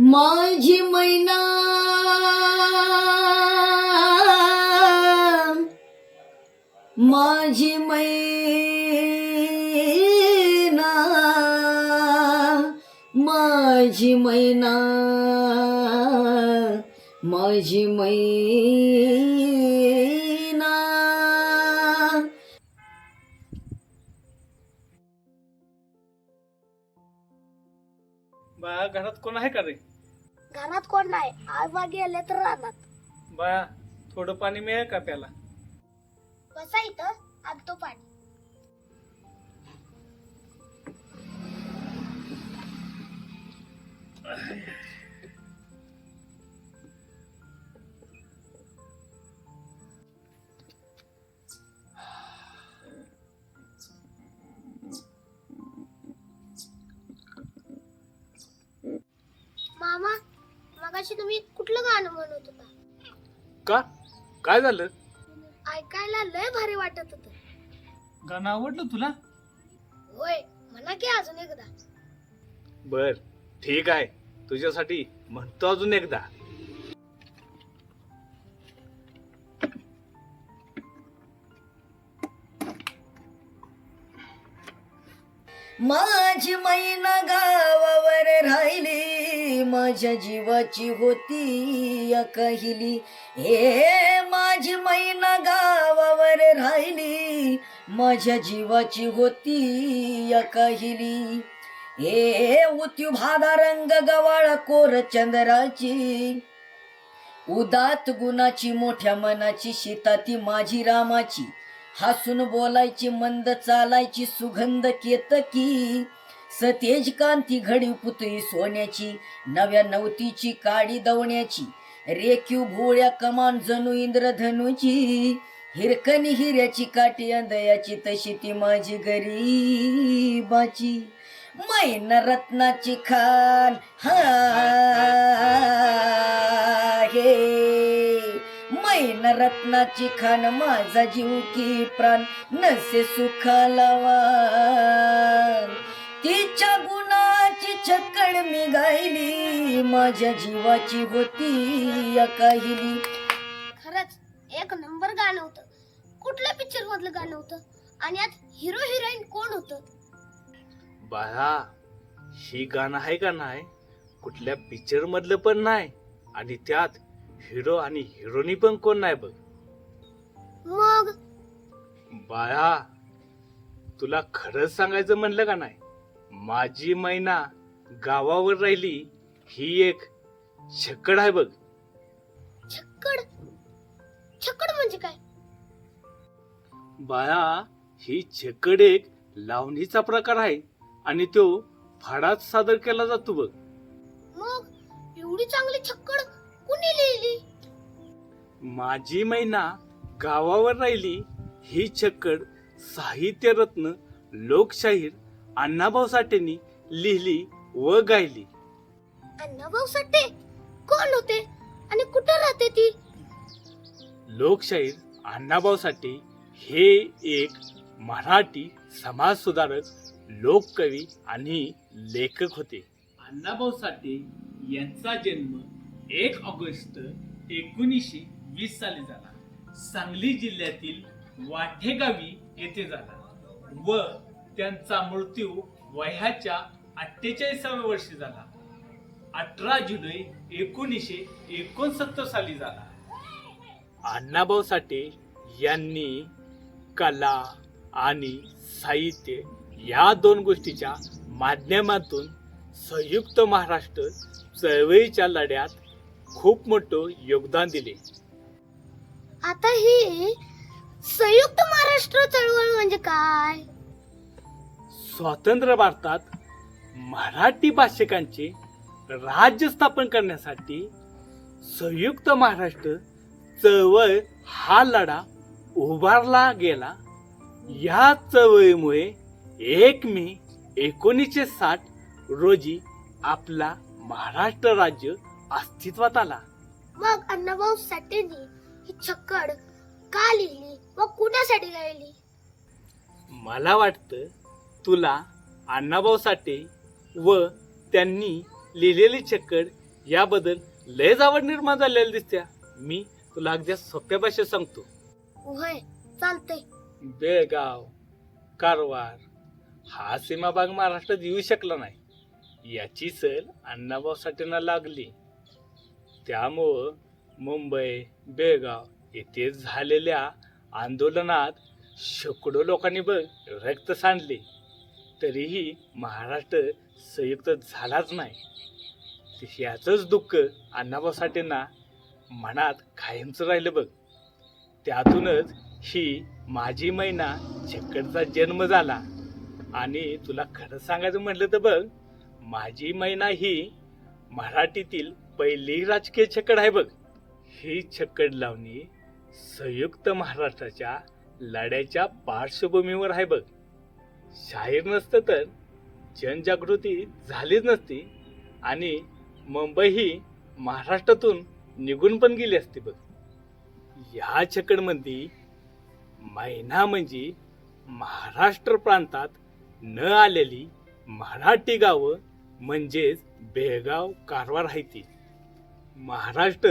माझी मैना. माझी मैना. माझी मैना. माझी मैना. बाया घरात कोण आहे का रे? घरात कोण नाही. आजोबा गेले तर रानात बाया थोडं पाणी मिळेल का प्याला बसा इथं आणतो पाणी. मगाशी तुम्ही कुठलं गाणं म्हणत होता? का? काय झालं? ऐकायला लय भारी वाटत होत. गाणं आवडलं तुला? होय म्हणा की अजून एकदा. बर ठीक आहे. तुझ्यासाठी म्हणतो अजून एकदा. माझी मैना गावावर राहिली माझ्या जीवाची होती या काहिली हे माझी मैना गावावर राहिली माझ्या जीवाची होती या काहिली हे उत्यू भादा रंग गवाळा कोर चंद्राची. उदात गुणाची मोठ्या मनाची सीता ती माझी रामाची. हसून बोलायची मंद चालायची सुगंध केतकी सतेज कांती घडी पुतळी सोन्याची नव्या नवतीची काडी दवण्याची रेखीव भोळ्या कमान जणू इंद्रधनुची हिरकणी हिऱ्याची काठी अंदयाची तशी ती माझी गरीबाची. मैन रत्नाची खान हा. रत्नाची खान माझा जीव की प्राण नसे सुखाला वाण तिच्या गुणाची छक्कड मी गायली माझ्या जीवाची होती या काहिली. खरंच एक नंबर गाणं होतं. कुठल्या पिक्चर मधलं गाणं होतं? आणि यात हिरो हिरोईन कोण होतं? बाया ही गाणं आहे का नाही? कुठल्या पिक्चर मधलं पण नाही. आणि त्यात हिरो आणि हिरोनी पण कोण नाही बघ. मग? बाया तुला खरंच सांगायचं म्हणलं का नाही? माझी मैना गावावर राहिली ही एक छक्कड आहे बघ. छक्कड छक्कड म्हणजे काय? बाया ही छक्कड एक लावणीचा प्रकार आहे आणि तो फाडात सादर केला जातो बघ. मग? एवढी चांगली छक्कड कुणी लिहिली? माझी मैना गावावर राहिली ही छक्कड साहित्य रत्न लोकशाहीर अण्णाभाऊ साठेंनी लिहिली व गायली. अण्णाभाऊ साठे? कोण होते? आणि कुठं राहते ती? लोकशाहीर अण्णाभाऊ साठे हे एक मराठी समाज सुधारक लोककवी आणि लेखक होते. अण्णाभाऊ साठे यांचा जन्म एक ऑगस्ट एकोणीसशे वीस साली झाला. सांगली जिल्ह्यातील वाठेगावी येथे झाला. व त्यांचा मृत्यू वयाच्या अठ्ठेचाळीसाव्या वर्षी झाला. अठरा जुलै एकोणीसशे एकोणसत्तर साली झाला. अण्णाभाऊ साठे यांनी कला आणि साहित्य या दोन गोष्टीच्या माध्यमातून संयुक्त महाराष्ट्र चळवळीच्या लढ्यात खूप मोठं योगदान दिले. आता ही संयुक्त महाराष्ट्र चळवळ म्हणजे काय? स्वतंत्र भारतात मराठी भाषिकांचे राज्य स्थापन करण्यासाठी संयुक्त महाराष्ट्र चळवळ हा लढा उभारला गेला. या चळवळीमुळे एक मे एकोणीसशे साठ रोजी आपला महाराष्ट्र राज्य अस्तित्वात आला मग अण्णाभाऊ साठेंनी ही छक्कड का लिहिली? व कुणासाठी गायली मला वाटतं तुला अण्णाभाऊ साठे व त्यांनी लिहिलेली छक्कड याबद्दल लयच आवड निर्माण झालेली दिसत्या. मी तुला अगदी सोप्या भाषेत सांगतो. होय चालतंय. बेळगाव कारवार हा सीमा भाग महाराष्ट्रात येऊ शकला नाही. याची सल अण्णाभाऊ साठेंना लागली. त्यामुळं मुंबई बेळगाव येथे झालेल्या आंदोलनात शेकडो लोकांनी बघ रक्त सांडले. तरीही महाराष्ट्र संयुक्त झालाच नाही. याचंच दुःख अण्णाभाऊ साठेंना मनात कायमचं राहिलं बघ. त्यातूनच ही माझी मैना चक्करचा जन्म झाला. आणि तुला खरं सांगायचं म्हटलं तर बघ माझी मैना ही मराठीतील पहिली राजकीय छक्कड आहे बघ. ही छक्कड लावणी संयुक्त महाराष्ट्राच्या लढ्याच्या पार्श्वभूमीवर आहे बघ. शाहीर नसतं तर जनजागृती झालीच नसती आणि मुंबई ही महाराष्ट्रातून निघून पण गेली असती बघ. या छकडमध्ये मैना म्हणजे महाराष्ट्र प्रांतात न आलेली मराठी गावं म्हणजेच बेळगाव कारवार आहे ती. महाराष्ट्र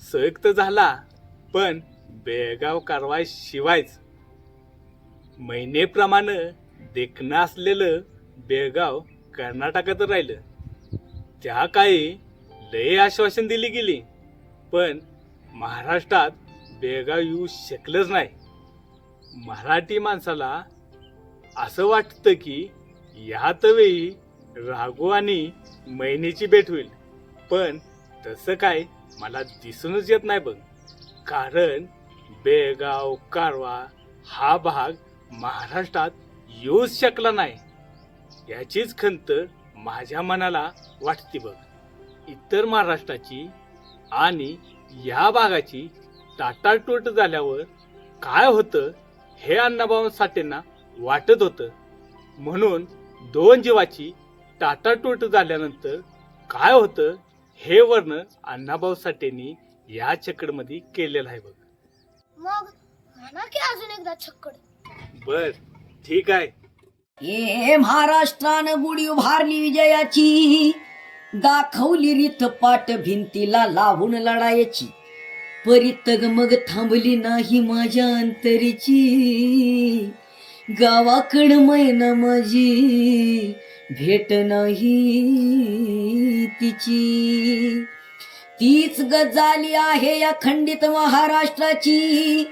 संयुक्त झाला पण बेळगाव कारवार शिवायच. महिनेप्रमाणे देखणं असलेलं बेळगाव कर्नाटकात राहिलं. त्या काळी लय आश्वासन दिली गेली पण महाराष्ट्रात बेळगाव येऊ शकलंच नाही. मराठी माणसाला असं वाटतं की यातवेळी राघू आणि मैनीची भेट होईल पण तसं काय मला दिसूनच येत नाही बघ. कारण बेळगाव कारवा हा भाग महाराष्ट्रात येऊच शकला नाही. याचीच खंत माझ्या मनाला वाटते बघ. इतर महाराष्ट्राची आणि या भागाची टाटाटूट झाल्यावर काय होतं हे अण्णाभाऊ साठेंना वाटत होतं. म्हणून दोन जीवाची टाटाटूट झाल्यानंतर काय होतं हे वर्णन अण्णाभाऊ साठेंनी या चकडमध्ये केलेलं आहे बघ. मग म्हणा की अजून एकदा छक्कड? बर ठीक आहे. हे महाराष्ट्रानं गुढी उभारली विजयाची. दाखवली रीत पाट भिंतीला लावून लढायची. परितग मग थांबली नाही माझ्या अंतरीची. गावाकड मैना माझी. भेट नाही तिची. तीच गत झाली आहे या खंडित महाराष्ट्राची.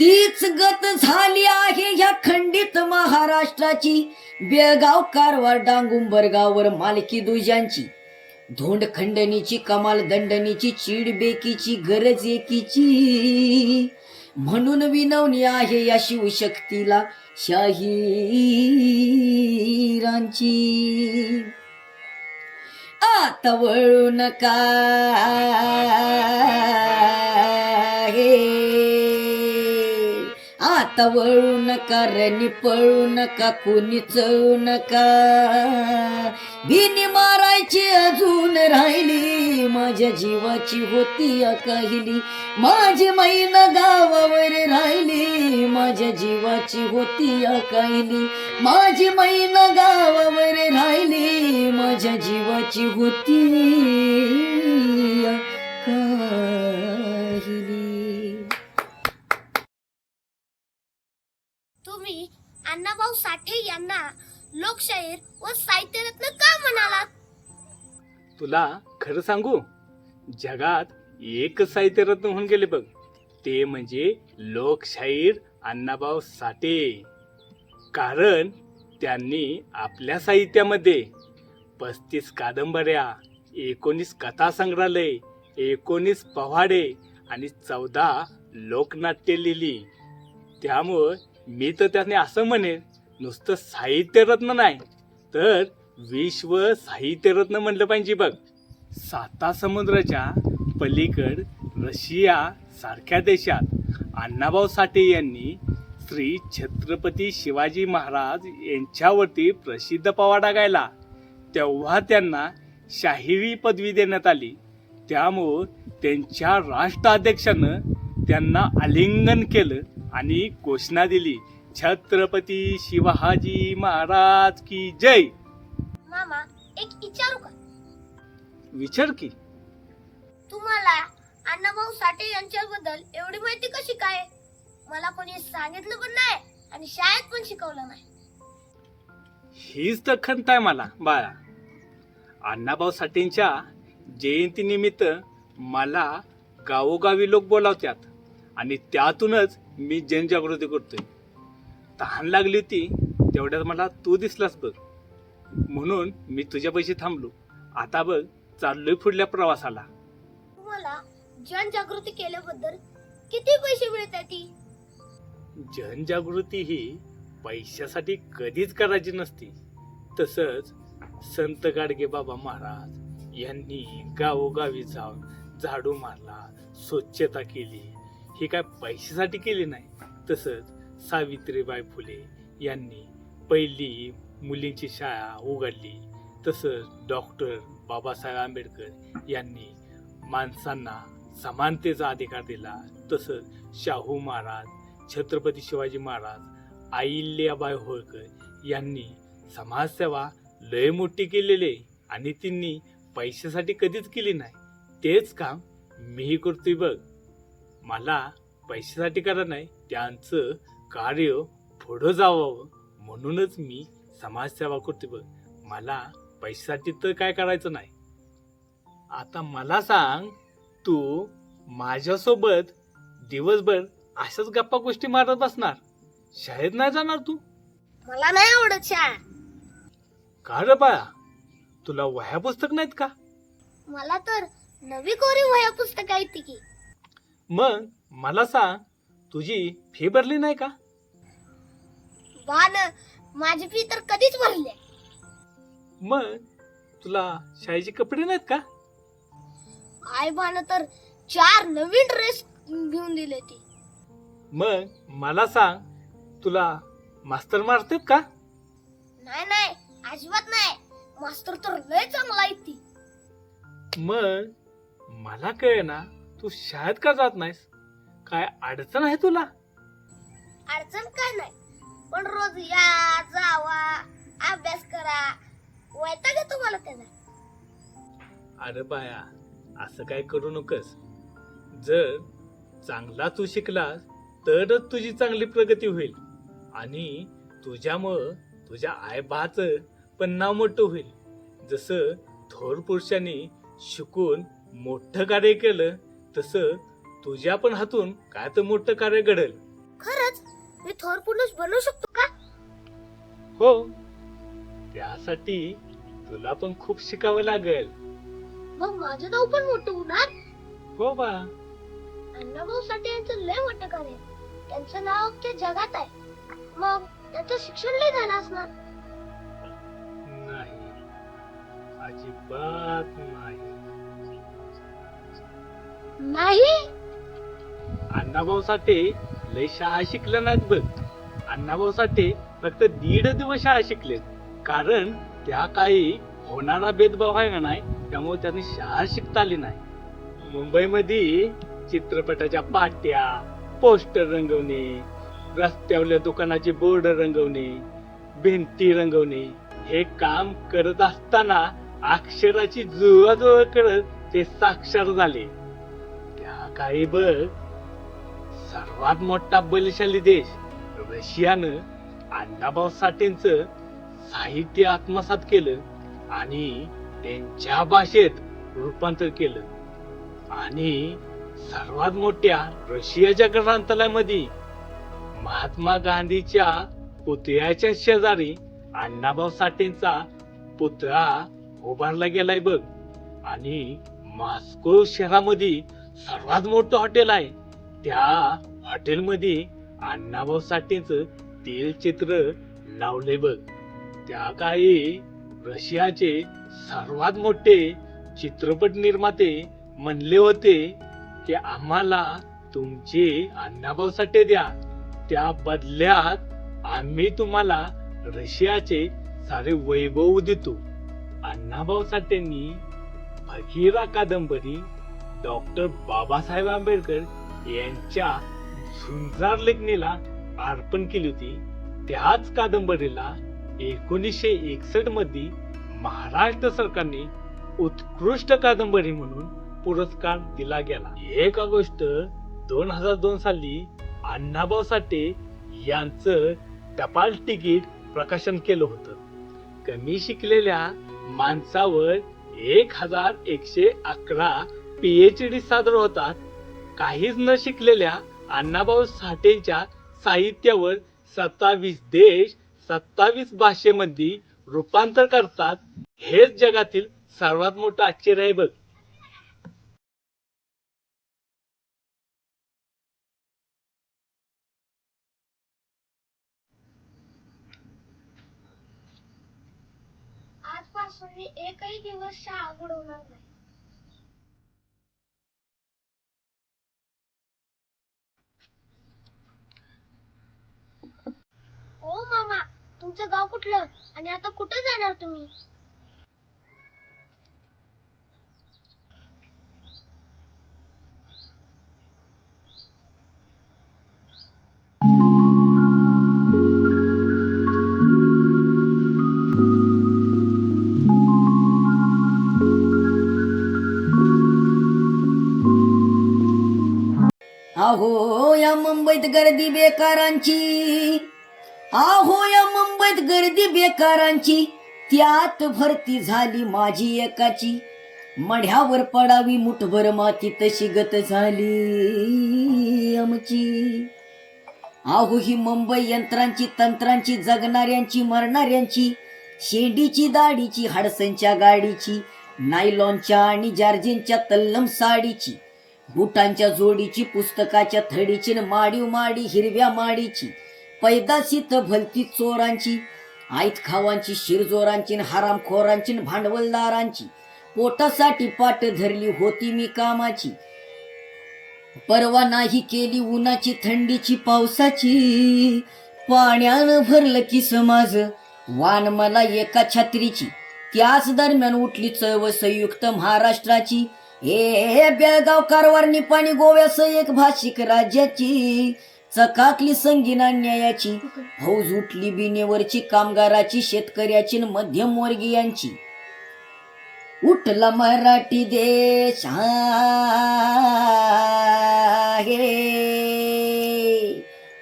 तीच गत झाली आहे या खंडित महाराष्ट्राची. बेळगाव कारवार डांगुंबरगावर मालकी दुजांची. धोंड खंडणीची कमाल दंडणीची चीड बेकीची गरज एकीची. म्हणून विनवणी आहे या शिवशक्तीला शाहीरांची. आता वळू नका. हे आता वळू नका रणी पळू नका कोणी चळू नका. भिनी मारायची अजून राहिली माझ्या जीवाची होती अकाहिली. माझी मैन गावावर राहिली माझ्या जीवाची होती अकाहिली. माझी मैन गावावर राहिली माझ्या जीवाची होती. अण्णाभाऊ साठे यांना लोकशाहीर व साहित्यरत्न का म्हणालात? तुला खरं सांगू जगात एक साहित्यरत्न होऊन गेले बघ. ते म्हणजे लोकशाहीर अण्णाभाऊ साठे. कारण त्यांनी आपल्या साहित्यामध्ये पस्तीस कादंबऱ्या एकोणीस कथा संग्रहालय एकोणीस पव्हाडे आणि चौदा लोकनाट्य लिहिली. त्यामुळं मी तर त्याने असं म्हणेन नुसतं साहित्यरत्न नाही तर विश्व साहित्यरत्न म्हणलं पाहिजे बघ. साता समुद्राच्या पलीकड रशिया सारख्या देशात अण्णाभाऊ साठे यांनी श्री छत्रपती शिवाजी महाराज यांच्यावरती प्रसिद्ध पवाडा गायला. तेव्हा त्यांना शाहिरी पदवी देण्यात आली. त्यामुळं त्यांच्या राष्ट्राध्यक्षानं त्यांना आलिंगन केलं. आणि घोषणा दिली. छत्रपती शिवाजी महाराज की जय. मामा एक विचारू का? विचार की. तुम्हाला अण्णाभाऊ साठे यांच्याबद्दल एवढी माहिती कशी काय? मला कोणी सांगितलं पण नाही आणि शाळेत पण शिकवलं नाही. हीच तर खंत आहे मला बाळा. अण्णाभाऊ साठेंच्या जयंतीनिमित्त मला गावोगावी लोक बोलावतात आणि त्यातूनच मी जनजागृती करतोय. तहान लागली होती तेवढ्यात मला तू दिसलास बघ. म्हणून मी तुझ्या पैसे थांबलो. आता बघ चाललोय पुढल्या प्रवासाला. तुम्हाला जनजागृती केल्याबद्दल किती पैसे मिळत ती? जनजागृती ही पैशासाठी कधीच करायची नसती. तसंच संत गाडगे बाबा महाराज यांनी गावोगावी जाऊन झाडू मारला स्वच्छता केली. ही काय पैशासाठी केली नाही. तसंच सावित्रीबाई फुले यांनी पहिली मुलींची शाळा उघडली. तसंच डॉक्टर बाबासाहेब आंबेडकर यांनी माणसांना समानतेचा अधिकार दिला. तसंच शाहू महाराज छत्रपती शिवाजी महाराज आईल्याबाई होळकर यांनी समाजसेवा लय मोठी केलेली आणि त्यांनी पैशासाठी कधीच केली नाही. तेच काम मीही करतोय बघ. मला पैशासाठी करा नाही त्यांचं कार्य पुढं जावावं म्हणूनच मी समाजसेवा करते बघ. मला पैशासाठी तर काय करायचं नाही. आता मला सांग तू माझ्यासोबत दिवसभर अशाच गप्पा गोष्टी मारत बसणार. शाळेत नाही जाणार तू? मला नाही आवडत शाळा. का रे बाळा? तुला वह्या पुस्तक नाहीत का? मला तर नवी कोरी वह्या पुस्तक आहेत की. मग मला सांग तुझी फी भरली नाही का? वान माझी फी तर कधीच भरली. मग तुला शाळेचे कपडे नाहीत का? आई बान तर चार नवीन ड्रेस घेऊन दिले ती. मग मला सांग तुला मास्तर मारतात का? नाही नाही अजिबात नाही. मास्तर तर लय चांगला आहे ती. मग मला कळे ना तू शाळेत का जात नाहीस? काय अडचण आहे तुला? अडचण काय नाही. पण रोज या जावा अभ्यास करा. वैताग येतो मला त्याचा अरे बाया असं काय करू नकोस. जर चांगला तू शिकलास तरच तुझी चांगली प्रगती होईल. आणि तुझ्यामुळं तुझ्या आईबाच पण नाव मोठं होईल. जसं थोर पुरुषांनी शिकून मोठं कार्य केलं तसं तुझ्या पण हातून काय तर मोठं कार्य घडेल. खरंच? मी थोर पुरुष बनवू शकतो का? हो. त्यासाठी तुला पण खूप शिकावं लागेल. मग माझं नाव पण मोठं होणार? हो बा. अण्णाभाऊ साठे यांचं लय मोठं कार्य. त्यांचं नाव अख्ख्या जगात आहे. मग त्यांचं शिक्षण लय झालं असणार? नाही. अजिबात नाही. नाही. अण्णाभाऊ साठे लय शाळा शिकल्या नाहीत बघ. अण्णाभाऊ साठे फक्त दीड दिवस शाळा शिकले कारण त्या काही होणारा भेदभाव आहे का नाही त्यामुळे त्यांनी शाळा शिकता आली नाही. मुंबईमध्ये चित्रपटाच्या पाट्या पोस्टर रंगवणे रस्त्यावरल्या दुकानाचे बोर्ड रंगवणे भिंती रंगवणे हे काम करत असताना अक्षराची जुळवाजुळव करत ते साक्षर झाले. त्या बघ सर्वात मोठा बलशाली देश रशियानं अण्णाभाऊ साठेंचं साहित्य आत्मसात केलं आणि त्यांच्या भाषेत रूपांतर केलं. आणि सर्वात मोठ्या रशियाच्या ग्रंथालयामध्ये महात्मा गांधीच्या पुतळ्याच्या शेजारी अण्णाभाऊ साठेंचा पुतळा उभारला गेलाय बघ. आणि मॉस्को शहरामध्ये सर्वात मोठं हॉटेल आहे. त्या हॉटेलमध्ये अण्णाभाऊ साठेच तेल चित्र लावले बघ. त्या काळी रशियाचे सर्वात मोठे चित्रपट निर्माते म्हणले होते की आम्हाला तुमचे अण्णाभाऊ साठे द्या. त्या बदल्यात आम्ही तुम्हाला रशियाचे सारे वैभव देतो. अण्णाभाऊ साठेंनी भगीरा कादंबरी डॉक्टर बाबासाहेब आंबेडकर यांच्या झुंजार लेखणीला अर्पण केली होती. त्याच कादंबरीला एकोणीसशे एकसष्टमध्ये महाराष्ट्र सरकारने उत्कृष्ट कादंबरी म्हणून पुरस्कार दिला गेला. एक ऑगस्ट दोन हजार दोन साली अण्णाभाऊ साठे यांचं टपाल तिकीट प्रकाशन केलं होतं. कमी शिकलेल्या माणसावर एक हजार एकशे अकरा पीएच डी सादर होतात. काहीच न शिकलेल्या अण्णाभाऊ साठेंच्या साहित्यावर सत्तावीस देश सत्तावीस भाषेमध्ये रूपांतर करतात. हेच जगातील सर्वात मोठं आश्चर्य आहे बघ. आजपासून मी एकही दिवस शाळा बुडवणार नाही हो मामा तुमचं गाव कुठलं? आणि आता कुठे जाणार तुम्ही? अहो या मुंबईत गर्दी बेकारांची. आहो या मुंबईत गर्दी बेकारांची. त्यात भरती झाली माझी एकाची. मढ्यावर पडावी मुठभर माती तशी गत झाली आमची. आहो ही मुंबई यंत्रांची तंत्रांची जगणाऱ्यांची मरणाऱ्यांची शेंडीची दाढीची हडसनच्या गाडीची नायलॉनच्या आणि जार्जिनच्या तल्लम साडीची बुटांच्या जोडीची पुस्तकाच्या थडीची माडीव माडी हिरव्या माडीची. पैदाशीत भलती चोरांची आईत खावांची शिरजोरांची हरामखोरांची भांडवलदारांची. पोटासाठी पाट धरली होती मी कामाची. परवा नाही केली उन्हाची थंडीची पावसाची. पाण्यानं भरलं की समाज वान मला एका छत्रीची. त्याच दरम्यान उठली चळवळ संयुक्त महाराष्ट्राची. ए बेळगाव कारवार निपाणी गोव्यास एक भाषिक राज्याची. चकाकली संगीना न्यायाची फौज उठली बिनेवरची कामगाराची शेतकऱ्याची मध्यमवर्गीयांची उठला मराठी देश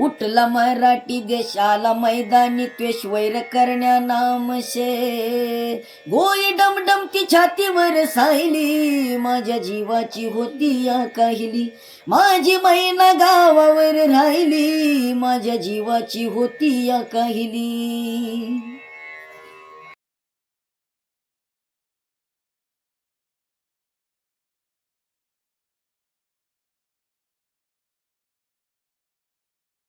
उठला मराठी देशाला मैदानी त्वेष वैर करण्या नामशे. गोई डमडमती छातीवर सायली माझ्या जीवाची होती या काहिली. माझी महिना गावावर राहिली माझ्या जीवाची होती या काहिली.